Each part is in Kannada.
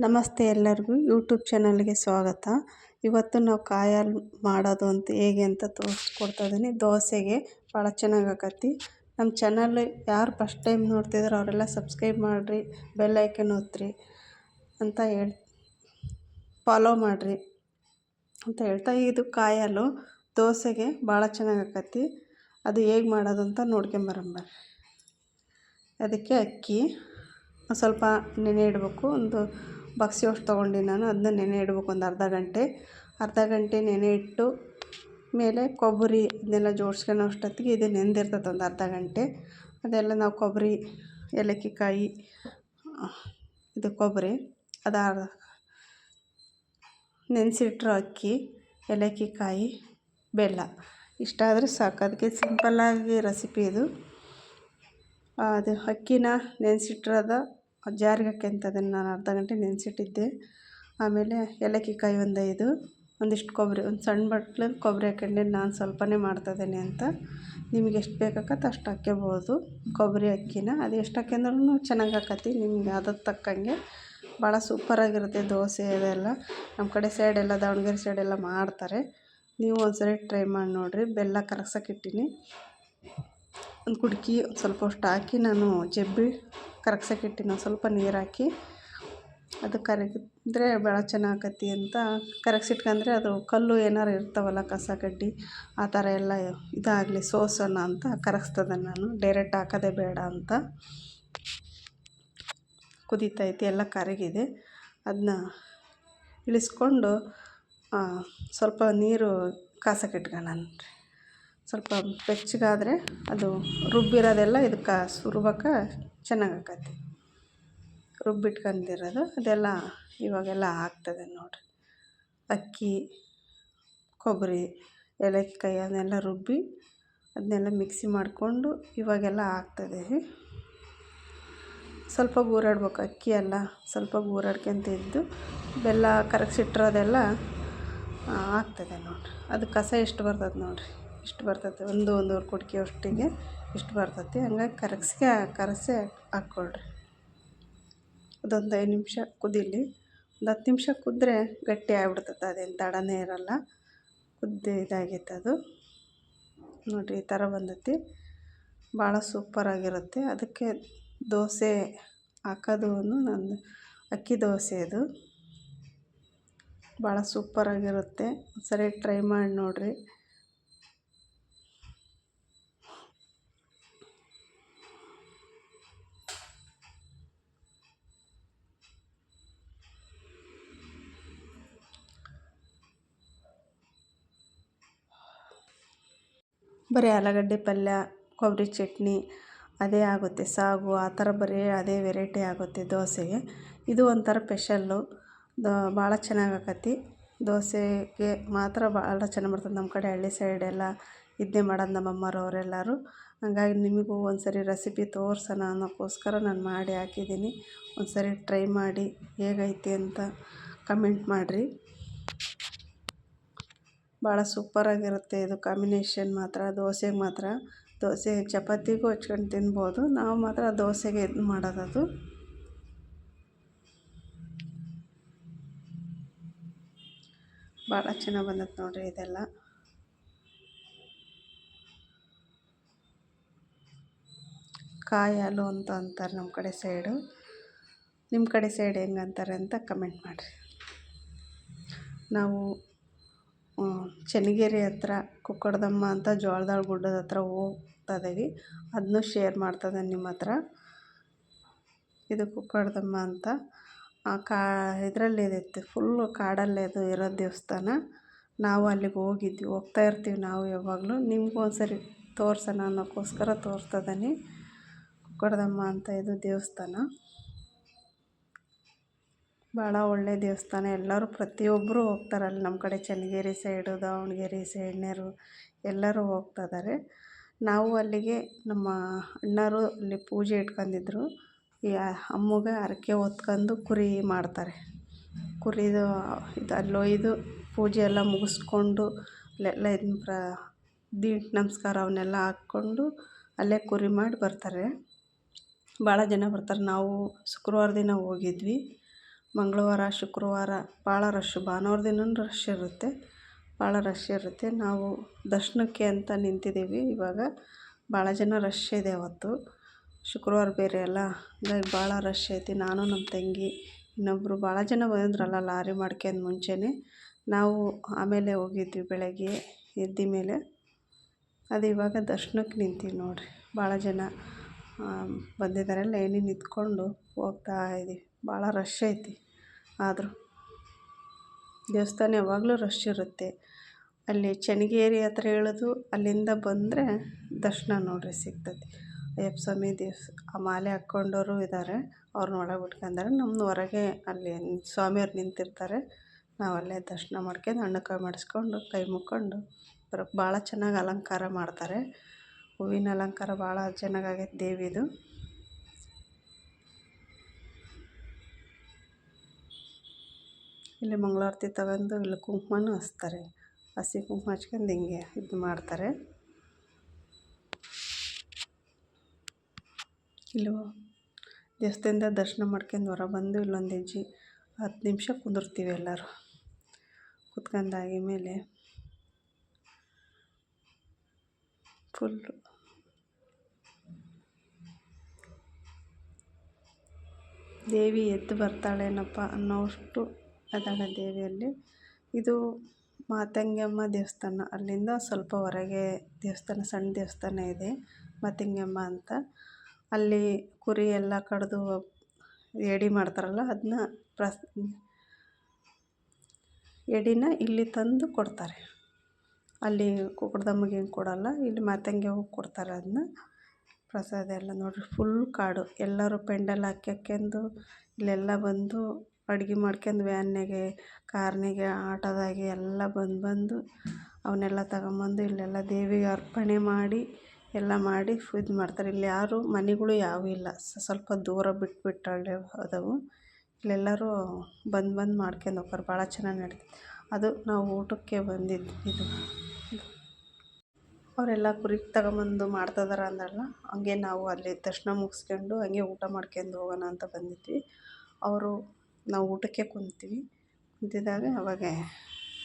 ನಮಸ್ತೆ ಎಲ್ಲರಿಗೂ ಯೂಟ್ಯೂಬ್ ಚಾನಲ್ಗೆ ಸ್ವಾಗತ. ಇವತ್ತು ನಾವು ಕಾಯಲ್ ಮಾಡೋದು ಅಂತ ಹೇಗೆ ಅಂತ ತೋರಿಸ್ಕೊಡ್ತಾ ಇದ್ದೀನಿ. ದೋಸೆಗೆ ಭಾಳ ಚೆನ್ನಾಗಿ ಆಕತಿ ನಮ್ಮ ಚಾನಲ್ ಯಾರು ಫಸ್ಟ್ ಟೈಮ್ ನೋಡ್ತಿದ್ರು ಅವರೆಲ್ಲ ಸಬ್ಸ್ಕ್ರೈಬ್ ಮಾಡಿರಿ, ಬೆಲ್ ಐಕನ್ ಒತ್ತಿರಿ ಅಂತ ಹೇಳಿ, ಫಾಲೋ ಮಾಡಿರಿ ಅಂತ ಹೇಳ್ತಾ ಇದು ಕಾಯಲು. ದೋಸೆಗೆ ಭಾಳ ಚೆನ್ನಾಗಿ ಆಕತಿ ಅದು ಹೇಗೆ ಮಾಡೋದು ಅಂತ ನೋಡ್ಕೊಂಬರಂಬರ್ ಅದಕ್ಕೆ ಅಕ್ಕಿ, ಸ್ವಲ್ಪ ನೆನೆ ಇಡಬೇಕು, ಒಂದು ಬಕ್ಸಿ ಅಷ್ಟು ತೊಗೊಂಡು ನಾನು ಅದನ್ನ ನೆನೆ ಇಡ್ಬೇಕು ಒಂದು ಅರ್ಧ ಗಂಟೆ. ಅರ್ಧ ಗಂಟೆ ನೆನೆ ಇಟ್ಟು ಮೇಲೆ ಕೊಬ್ಬರಿ ಇದನ್ನೆಲ್ಲ ಜೋಡ್ಸ್ಕೊಳ್ಳೋ ಅಷ್ಟೊತ್ತಿಗೆ ಇದು ನೆಂದಿರ್ತದೆ ಒಂದು ಅರ್ಧ ಗಂಟೆ. ಅದೆಲ್ಲ ನಾವು ಕೊಬ್ಬರಿ ಏಲಕ್ಕಿ ಕಾಯಿ ಇದು ಕೊಬ್ಬರಿ, ಅದು ನೆನೆಸಿಟ್ಟಿರೋ ಅಕ್ಕಿ ಏಲಕ್ಕಿ ಕಾಯಿ ಬೆಲ್ಲ ಇಷ್ಟಾದರೆ ಸಾಕು. ಅದಕ್ಕೆ ಸಿಂಪಲ್ಲಾಗಿ ರೆಸಿಪಿ ಇದು. ಅದು ಅಕ್ಕಿನ ನೆನೆಸಿಟ್ಟಿರೋದು ಜಾರಿಗೆ ಹಾಕ್ಯಂತದನ್ನು ನಾನು ಅರ್ಧ ಗಂಟೆ ನೆನೆಸಿಟ್ಟಿದ್ದೆ. ಆಮೇಲೆ ಏಲಕ್ಕಿ ಕಾಯಿ ಒಂದು ಐದು ಒಂದಿಷ್ಟು ಕೊಬ್ಬರಿ, ಒಂದು ಸಣ್ಣ ಬಟ್ಲಲ್ಲಿ ಕೊಬ್ಬರಿ ಹಾಕ್ಕೊಂಡೆ ನಾನು ಸ್ವಲ್ಪನೇ ಮಾಡ್ತಾಯಿದ್ದೀನಿ ಅಂತ. ನಿಮ್ಗೆ ಎಷ್ಟು ಬೇಕಾಗತ್ತೆ ಅಷ್ಟು ಹಾಕ್ಕೋಬೋದು ಕೊಬ್ಬರಿ ಅಕ್ಕಿನ, ಅದು ಎಷ್ಟು ಹಾಕ್ಯಂದ್ರೂ ಚೆನ್ನಾಗಿ ಆಕತಿ ನಿಮ್ಗೆ ಅದಕ್ಕೆ ತಕ್ಕಂಗೆ ಭಾಳ ಸೂಪರಾಗಿರುತ್ತೆ ದೋಸೆ ಅದೆಲ್ಲ. ನಮ್ಮ ಕಡೆ ಸೈಡೆಲ್ಲ ದಾವಣಗೆರೆ ಸೈಡೆಲ್ಲ ಮಾಡ್ತಾರೆ. ನೀವು ಒಂದ್ಸರಿ ಟ್ರೈ ಮಾಡಿ ನೋಡಿರಿ. ಬೆಲ್ಲ ಕರಗ್ಸೋಕೆ ಇಟ್ಟೀನಿ. ಒಂದು ಕುಡ್ಕಿ ಸ್ವಲ್ಪ ಅಷ್ಟು ಹಾಕಿ ನಾನು ಜಬ್ಬಿ ಕರಗ್ಸಕ್ಕೆ ಇಟ್ಟಿನಿ. ಸ್ವಲ್ಪ ನೀರು ಹಾಕಿ ಅದು ಕರಗಿದ್ರೆ ಭಾಳ ಚೆನ್ನಾಗತ್ತಿ ಅಂತ ಕರಗಿಸಿಟ್ಕೊಂಡ್ರೆ ಅದು ಕಲ್ಲು ಏನಾರು ಇರ್ತಾವಲ್ಲ ಕಸ ಕಡ್ಡಿ ಆ ಥರ ಎಲ್ಲ ಇದಾಗಲಿ. ಸೋಸೋಣ ಅಂತ ಕರಗಿಸ್ತದೆ ನಾನು. ಡೈರೆಕ್ಟ್ ಹಾಕೋದೆ ಬೇಡ ಅಂತ ಕುದೀತೈತಿ ಎಲ್ಲ ಕರಗಿದೆ. ಅದನ್ನ ಇಳಿಸ್ಕೊಂಡು ಸ್ವಲ್ಪ ನೀರು ಕಾಸಕ್ಕೆ ಇಟ್ಕೊಳ್ಳೋಣ ಸ್ವಲ್ಪ ಬೆಚ್ಚಗಾದರೆ ಅದು ರುಬ್ಬಿರೋದೆಲ್ಲ ಇದಕ್ಕೆ ಸುರ್ಬಕ್ಕೆ ಚೆನ್ನಾಗಿ ಆಕತಿ ರುಬ್ಬಿಟ್ಕೊಂಡಿರೋದು, ಅದೆಲ್ಲ ಇವಾಗೆಲ್ಲ ಆಗ್ತದೆ ನೋಡಿರಿ. ಅಕ್ಕಿ, ಕೊಬ್ಬರಿ ಏಲಕ್ಕಾಯಿ ಅದನ್ನೆಲ್ಲ ರುಬ್ಬಿ ಅದನ್ನೆಲ್ಲ ಮಿಕ್ಸಿ ಮಾಡಿಕೊಂಡು ಇವಾಗೆಲ್ಲ ಆಗ್ತದೆ. ಸ್ವಲ್ಪ ಗೂರಾಡ್ಬೇಕು ಅಕ್ಕಿ ಎಲ್ಲ ಸ್ವಲ್ಪ ಗೂರಾಡ್ಕೊಂತ ಇದ್ದು ಬೆಲ್ಲ ಕರಗಿಸಿಟ್ಟಿರೋದೆಲ್ಲ ಆಗ್ತದೆ ನೋಡಿರಿ. ಅದು ಕಸ ಎಷ್ಟು ಬರ್ತದೆ ನೋಡಿರಿ. ಇಷ್ಟು ಬರ್ತೈತೆ. ಒಂದು ಒಂದೂವರೆ ಕುಡ್ಕಿ ಅಷ್ಟಿಗೆ ಇಷ್ಟು ಬರ್ತೈತಿ. ಹಂಗಾಗಿ ಕರಗ್ಸಿಗೆ ಕರಗಿಸಿ ಹಾಕ್ಕೊಳ್ರಿ. ಅದೊಂದು ಐದು ನಿಮಿಷ ಕುದೀಲಿ. ಒಂದು ಹತ್ತು ನಿಮಿಷ ಕುದ್ರೆ ಗಟ್ಟಿ ಆಗ್ಬಿಡ್ತೈತೆ. ಅದೇನು ತಡನೇ ಇರೋಲ್ಲ. ಕುದ್ದು ಇದಾಗೈತೆ ಅದು. ನೋಡಿರಿ, ಈ ಥರ ಬಂದೈತಿ. ಭಾಳ ಸೂಪರಾಗಿರುತ್ತೆ ಅದಕ್ಕೆ ದೋಸೆ ಹಾಕೋದು ನಂದು ಅಕ್ಕಿ ದೋಸೆ ಅದು. ಭಾಳ ಸೂಪರಾಗಿರುತ್ತೆ ಸರಿ ಟ್ರೈ ಮಾಡಿ ನೋಡಿರಿ. ಬರೀ ಆಲೂಗಡ್ಡೆ ಪಲ್ಯ, ಕೊಬ್ಬರಿ ಚಟ್ನಿ ಅದೇ ಆಗುತ್ತೆ. ಸಾಗು ಆ ಥರ ಬರೀ ಅದೇ ವೆರೈಟಿ ಆಗುತ್ತೆ ದೋಸೆಗೆ. ಇದು ಒಂಥರ ಸ್ಪೆಷಲ್ಲು. ಭಾಳ ಚೆನ್ನಾಗಿ ದೋಸೆಗೆ ಮಾತ್ರ ಭಾಳ ಚೆನ್ನಾಗಿ ಬರ್ತದೆ. ನಮ್ಮ ಕಡೆ ಹಳ್ಳಿ ಸೈಡೆಲ್ಲ ಇದನ್ನೇ ಮಾಡೋದು ನಮ್ಮ ಅಮ್ಮರು ಅವರೆಲ್ಲರೂ. ಹಾಗಾಗಿ ನಿಮಗೂ ಒಂದು ಸರಿ ರೆಸಿಪಿ ತೋರ್ಸೋಣ ಅನ್ನೋಕ್ಕೋಸ್ಕರ ನಾನು ಮಾಡಿ ಹಾಕಿದ್ದೀನಿ. ಒಂದು ಸರಿ ಟ್ರೈ ಮಾಡಿ ಹೇಗೈತೆ ಅಂತ ಕಮೆಂಟ್ ಮಾಡಿರಿ. ಭಾಳ ಸೂಪರಾಗಿರುತ್ತೆ ಇದು ಕಾಂಬಿನೇಷನ್ ಮಾತ್ರ ದೋಸೆಗೆ ಮಾತ್ರ. ದೋಸೆ ಚಪಾತಿಗೂ ಹಚ್ಕೊಂಡು ತಿನ್ಬೋದು. ನಾವು ಮಾತ್ರ ದೋಸೆಗೆ ಇದು ಮಾಡೋದದು. ಭಾಳ ಚೆನ್ನಾಗಿ ಬಂದತ್ತೆ ನೋಡಿರಿ ಇದೆಲ್ಲ. ಕಾಯಿ ಹಾಲು ಅಂತ ಅಂತಾರೆ ನಮ್ಮ ಕಡೆ ಸೈಡು ನಿಮ್ಮ ಕಡೆ ಸೈಡ್ ಹೆಂಗೆ ಅಂತಾರೆ ಅಂತ ಕಮೆಂಟ್ ಮಾಡಿರಿ. ನಾವು ಚೆನ್ನಗಿರಿ ಹತ್ರ, ಕುಕ್ಕಡ್ದಮ್ಮ ಅಂತ ಜೋಳದಾಳು ಗುಡ್ಡದ ಹತ್ರ ಹೋಗ್ತಾ ಇದ್ದೀವಿ. ಅದನ್ನೂ ಶೇರ್ ಮಾಡ್ತಾ ಇದ್ದೀನಿ ನಿಮ್ಮ ಹತ್ರ. ಇದು ಕುಕ್ಕಡ್ದಮ್ಮ ಅಂತ. ಕಾ ಇದರಲ್ಲಿದೆ ಫುಲ್ಲು ಕಾಡಲ್ಲೇ ಅದು ಇರೋ ದೇವಸ್ಥಾನ. ನಾವು ಅಲ್ಲಿಗೆ ಹೋಗಿದ್ವಿ, ಹೋಗ್ತಾ ಇರ್ತೀವಿ ನಾವು ಯಾವಾಗಲೂ. ನಿಮಗೂ ಒಂದು ಸರಿ ತೋರ್ಸೋಣ ಅನ್ನೋಕ್ಕೋಸ್ಕರ ತೋರಿಸ್ತಾ ಇದ್ದೀನಿ. ಕುಕ್ಕಡ್ದಮ್ಮ ಅಂತ ಇದು ದೇವಸ್ಥಾನ. ಭಾಳ ಒಳ್ಳೆಯ ದೇವಸ್ಥಾನ. ಎಲ್ಲರೂ ಪ್ರತಿಯೊಬ್ಬರು ಹೋಗ್ತಾರೆ ಅಲ್ಲಿ. ನಮ್ಮ ಕಡೆ ಚನ್ನಗಿರಿ ಸೈಡು ದಾವಣಗೆರೆ ಸೈಡ್ನವರು ಎಲ್ಲರೂ ಹೋಗ್ತಾ ಇದ್ದಾರೆ ನಾವು ಅಲ್ಲಿಗೆ ನಮ್ಮ ಅಣ್ಣಾರು ಅಲ್ಲಿ ಪೂಜೆ ಇಟ್ಕೊಂಡಿದ್ರು ಈ ಅಮ್ಮಗೆ ಹರಕೆ ಹೊತ್ಕೊಂಡು ಕುರಿ ಮಾಡ್ತಾರೆ. ಕುರಿದು, ಇದು ಅಲ್ಲಿ ಒಯ್ದು ಪೂಜೆ ಎಲ್ಲ ಮುಗಿಸ್ಕೊಂಡು ಅಲ್ಲೆಲ್ಲ ಇದನ್ನ ಪ್ರ ದೀಟ್ ನಮಸ್ಕಾರ ಅವನ್ನೆಲ್ಲ ಹಾಕ್ಕೊಂಡು ಅಲ್ಲೇ ಕುರಿ ಮಾಡಿ ಬರ್ತಾರೆ. ಭಾಳ ಜನ ಬರ್ತಾರೆ. ನಾವು ಶುಕ್ರವಾರ ದಿನ ಹೋಗಿದ್ವಿ. ಮಂಗಳವಾರ, ಶುಕ್ರವಾರ ಭಾಳ ರಶ್ಶು ಭಾನುವಾರ ದಿನವೂ ರಶ್ ಇರುತ್ತೆ. ಭಾಳ ರಶ್ ಇರುತ್ತೆ. ನಾವು ದರ್ಶನಕ್ಕೆ ಅಂತ ನಿಂತಿದ್ದೀವಿ. ಇವಾಗ ಭಾಳ ಜನ ರಶ್ ಇದೆ ಅವತ್ತು. ಶುಕ್ರವಾರ ಬೇರೆ ಅಲ್ಲ. ಹಂಗಾಗಿ ಭಾಳ ರಶ್ ಐತಿ. ನಾನು, ನಮ್ಮ ತಂಗಿ ಇನ್ನೊಬ್ಬರು ಭಾಳ ಜನ ಬಂದಿದ್ರಲ್ಲ ಲಾರಿ ಮಾಡ್ಕೊಂಡು ಮುಂಚೆನೇ. ನಾವು ಆಮೇಲೆ ಹೋಗಿದ್ವಿ ಬೆಳಗ್ಗೆ ಎದ್ದ ಮೇಲೆ. ಅದು ಇವಾಗ ದರ್ಶನಕ್ಕೆ ನಿಂತೀವಿ ನೋಡಿರಿ. ಭಾಳ ಜನ ಬಂದಿದ್ದಾರೆ. ಲೈನಿಗೆ ನಿಂತ್ಕೊಂಡು ಹೋಗ್ತಾ ಇದ್ದೀವಿ ಭಾಳ ರಶ್ ಐತಿ. ಆದರೂ ದೇವಸ್ಥಾನ ಯಾವಾಗಲೂ ರಶ್ ಇರುತ್ತೆ. ಅಲ್ಲಿ ಚನ್ನಗಿರಿ ಹತ್ರ ಇಳಿದು ಅಲ್ಲಿಂದ ಬಂದರೆ ದರ್ಶನ ನೋಡಿರಿ ಸಿಗ್ತದೆ ಅಯ್ಯಪ್ಪ ಸ್ವಾಮಿ ದೇವ್ಸ್ ಆ ಮಾಲೆ ಹಾಕ್ಕೊಂಡವರು ಇದ್ದಾರೆ ಅವ್ರನ್ನ ಒಳಗೆ ಬಿಟ್ಕೊಂಡಾರೆ. ನಮ್ಮನ್ನ ಹೊರಗೆ ಅಲ್ಲಿ ಸ್ವಾಮಿಯವ್ರು ನಿಂತಿರ್ತಾರೆ. ನಾವು ಅಲ್ಲೇ ದರ್ಶನ ಮಾಡ್ಕೊಂಡು ಹಣ್ಣು ಕಾಯಿ ಮಾಡಿಸ್ಕೊಂಡು ಕೈ ಮುಕ್ಕೊಂಡು ಬರೋಕ್ಕೆ ಭಾಳ ಚೆನ್ನಾಗಿ ಅಲಂಕಾರ ಮಾಡ್ತಾರೆ. ಹೂವಿನ ಅಲಂಕಾರ ಭಾಳ ಚೆನ್ನಾಗಾಗೈತೆ ದೇವಿದು. ಇಲ್ಲಿ ಮಂಗಳಾರತಿ ತಗೊಂಡು ಇಲ್ಲಿ ಕುಂಕುಮನೂ ಹಚ್ತಾರೆ. ಹಸಿ ಕುಂಕುಮ ಹಚ್ಕೊಂಡು ಹಿಂಗೆ ಇದು ಮಾಡ್ತಾರೆ. ಇಲ್ಲಿ ದೇವಸ್ಥಾನದ ದರ್ಶನ ಮಾಡ್ಕೊಂಡು ಹೊರ ಬಂದು ಇಲ್ಲೊಂದು ಹೆಜ್ಜೆ ಹತ್ತು ನಿಮಿಷ ಕುಂದಿರ್ತೀವಿ ಎಲ್ಲರೂ. ಕುತ್ಕೊಂಡಾಗಿ ಮೇಲೆ ಫುಲ್ಲು ದೇವಿ ಎದ್ದು ಬರ್ತಾಳೇನಪ್ಪ ಅನ್ನೋವಷ್ಟು ಅದಾಳೆ ದೇವಿಯಲ್ಲಿ. ಇದು ಮಾತಂಗಮ್ಮ ದೇವಸ್ಥಾನ. ಅಲ್ಲಿಂದ ಸ್ವಲ್ಪ ಹೊರಗೆ ದೇವಸ್ಥಾನ, ಸಣ್ಣ ದೇವಸ್ಥಾನ ಇದೆ, ಮಾತಂಗಮ್ಮ ಅಂತ. ಅಲ್ಲಿ ಕುರಿ ಎಲ್ಲ ಕಡಿದು ಎಡೆ ಮಾಡ್ತಾರಲ್ಲ ಅದನ್ನ ಪ್ರಸ್, ಎಡಿನ ಇಲ್ಲಿ ತಂದು ಕೊಡ್ತಾರೆ. ಅಲ್ಲಿ ಕುಕ್ಕಡ್ದಮ್ಮಗೆ ಏನು ಕೊಡೋಲ್ಲ, ಇಲ್ಲಿ ಮಾತಂಗಿ ಹೋಗಿ ಕೊಡ್ತಾರೆ ಅದನ್ನ ಪ್ರಸಾದ ಎಲ್ಲ ನೋಡಿರಿ ಫುಲ್ ಕಾಡು. ಎಲ್ಲರೂ ಪೆಂಡಲ್ ಹಾಕ್ಯಕ್ಕೆಂದು ಇಲ್ಲೆಲ್ಲ ಬಂದು ಅಡ್ಗೆ ಮಾಡ್ಕೊಂಡು ವ್ಯಾನ್ನಾಗೆ ಕಾರ್ನಾಗೆ ಆಟೋದಾಗೆ ಎಲ್ಲ ಬಂದು ಬಂದು ಅವನ್ನೆಲ್ಲ ತಗೊಂಬಂದು ಇಲ್ಲೆಲ್ಲ ದೇವಿಗೆ ಅರ್ಪಣೆ ಮಾಡಿ ಎಲ್ಲ ಮಾಡಿ ಇದು ಮಾಡ್ತಾರೆ. ಇಲ್ಲಿ ಯಾರು ಮನೆಗಳು ಯಾವೂ ಇಲ್ಲ. ಸ್ವಲ್ಪ ದೂರ ಬಿಟ್ಬಿಟ್ಟು ಹಳ್ಳಿ ಅದಾವು ಇಲ್ಲೆಲ್ಲರೂ ಬಂದು ಬಂದು ಮಾಡ್ಕೊಂಡು ಹೋಗ್ತಾರೆ. ಭಾಳ ಚೆನ್ನಾಗಿ ನಡಿತೈತೆ. ಅದು ನಾವು ಊಟಕ್ಕೆ ಬಂದಿದ್ದು ಇದು. ಅವರೆಲ್ಲ ಕುರಿ ತಗೊಂಬಂದು ಮಾಡ್ತಿದಾರೆ ಅಂದ್ರಲ್ಲ, ಹಂಗೆ ನಾವು ಅಲ್ಲಿ ದರ್ಶನ ಮುಗಿಸ್ಕೊಂಡು ಹಂಗೆ ಊಟ ಮಾಡ್ಕೊಂಡು ಹೋಗೋಣ ಅಂತ ಬಂದಿದ್ವಿ. ಅವರು ನಾವು ಊಟಕ್ಕೆ ಕುಂತೀವಿ. ಕುಂತಿದ್ದಾಗ ಅವಾಗ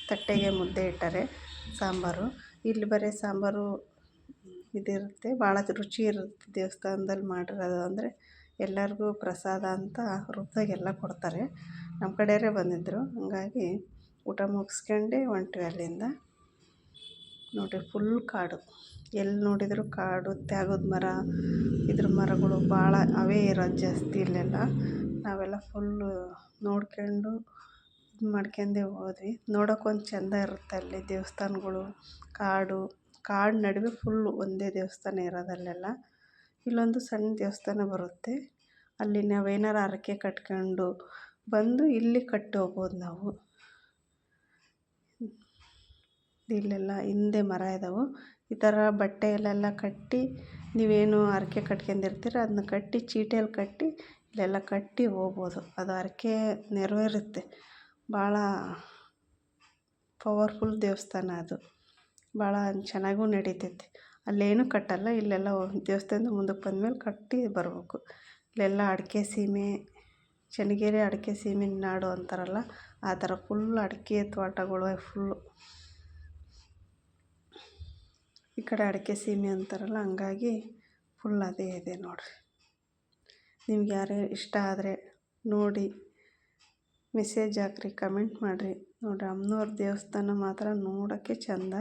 ತಟ್ಟೆಗೆ ಮುದ್ದೆ ಇಟ್ಟಾರೆ ಸಾಂಬಾರು. ಇಲ್ಲಿ ಬರೀ ಸಾಂಬಾರು ಇದಿರುತ್ತೆ. ಭಾಳ ರುಚಿ ಇರುತ್ತೆ ದೇವಸ್ಥಾನ್ದಲ್ಲಿ ಮಾಡಿರೋದು ಅಂದರೆ ಎಲ್ಲರಿಗೂ ಪ್ರಸಾದ ಅಂತ ರೂಪದಾಗೆಲ್ಲ ಕೊಡ್ತಾರೆ. ನಮ್ಮ ಕಡೆಯವರೇ ಬಂದಿದ್ದರು. ಹಂಗಾಗಿ ಊಟ ಮುಗಿಸ್ಕೊಂಡೆ ಹೊಂಟ್ವಿ ಅಲ್ಲಿಂದ. ನೋಡಿರಿ ಫುಲ್ ಕಾಡು. ಎಲ್ಲಿ ನೋಡಿದರೂ ಕಾಡು ತ್ಯಾಗದ ಮರ, ಇದ್ರ ಮರಗಳು ಭಾಳ ಅವೇ ಇರೋದು ಜಾಸ್ತಿ ಇಲ್ಲೆಲ್ಲ. ನಾವೆಲ್ಲ ಫುಲ್ಲು ನೋಡ್ಕೊಂಡು ಇದು ಮಾಡ್ಕೊಂಡೆ ಹೋದ್ವಿ. ನೋಡೋಕ್ಕೊಂದು ಚಂದ ಇರುತ್ತೆ ಅಲ್ಲಿ ದೇವಸ್ಥಾನಗಳು, ಕಾಡು. ಕಾಡು ನಡುವೆ ಫುಲ್ಲು ಒಂದೇ ದೇವಸ್ಥಾನ ಇರೋದು ಅಲ್ಲೆಲ್ಲ ಇಲ್ಲೊಂದು ಸಣ್ಣ ದೇವಸ್ಥಾನ ಬರುತ್ತೆ. ಅಲ್ಲಿ ನಾವು ನಾವೇನಾರು ಹರಕೆ ಕಟ್ಕೊಂಡು ಬಂದು ಇಲ್ಲಿ ಕಟ್ಟಿ ಹೋಗ್ಬೋದು ನಾವು. ಇಲ್ಲೆಲ್ಲ ಹಿಂದೆ ಮರ ಇದಾವೆ. ಈ ಥರ ಬಟ್ಟೆಯಲ್ಲೆಲ್ಲ ಕಟ್ಟಿ ನೀವೇನು ಹರಕೆ ಕಟ್ಕೊಂಡಿರ್ತೀರ ಅದನ್ನ ಕಟ್ಟಿ ಚೀಟಿಯಲ್ಲಿ ಕಟ್ಟಿ ಇಲ್ಲೆಲ್ಲ ಕಟ್ಟಿ ಹೋಗ್ಬೋದು. ಅದು ಹರ್ಕೆ ನೆರವೇರುತ್ತೆ. ಭಾಳ ಪವರ್ಫುಲ್ ದೇವಸ್ಥಾನ ಅದು. ಭಾಳ ಚೆನ್ನಾಗೂ ನಡಿತೈತೆ. ಅಲ್ಲೇನು ಕಟ್ಟಲ್ಲ, ಇಲ್ಲೆಲ್ಲ ದೇವಸ್ಥಾನದ ಮುಂದಕ್ಕೆ ಬಂದಮೇಲೆ ಕಟ್ಟಿ ಬರಬೇಕು. ಇಲ್ಲೆಲ್ಲ ಅಡಿಕೆ ಸೀಮೆ, ಚನ್ನಗಿರಿ ಅಡಿಕೆ ಸೀಮೆ ನಾಡು ಅಂತಾರಲ್ಲ, ಆ ಥರ ಫುಲ್ ಅಡಿಕೆ ತೋಟಗಳು ಫುಲ್ಲು ಈ ಕಡೆ ಅಡಿಕೆ ಸೀಮೆ ಅಂತಾರಲ್ಲ, ಹಂಗಾಗಿ ಫುಲ್ ಅದೇ ಇದೆ ನೋಡಿರಿ. ನಿಮ್ಗೆ ಯಾರೇ ಇಷ್ಟ ಆದರೆ ನೋಡಿ ಮೆಸೇಜ್ ಹಾಕ್ರಿ ಕಮೆಂಟ್ ಮಾಡಿರಿ. ನೋಡಿರಿ, ಅಮ್ಮನವ್ರ ದೇವಸ್ಥಾನ ಮಾತ್ರ ನೋಡೋಕ್ಕೆ ಚೆಂದ.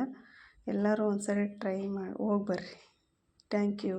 ಎಲ್ಲರೂ ಒಂದು ಸರಿ ಟ್ರೈ ಮಾಡಿ ಹೋಗಿ ಬರ್ರಿ. Thank you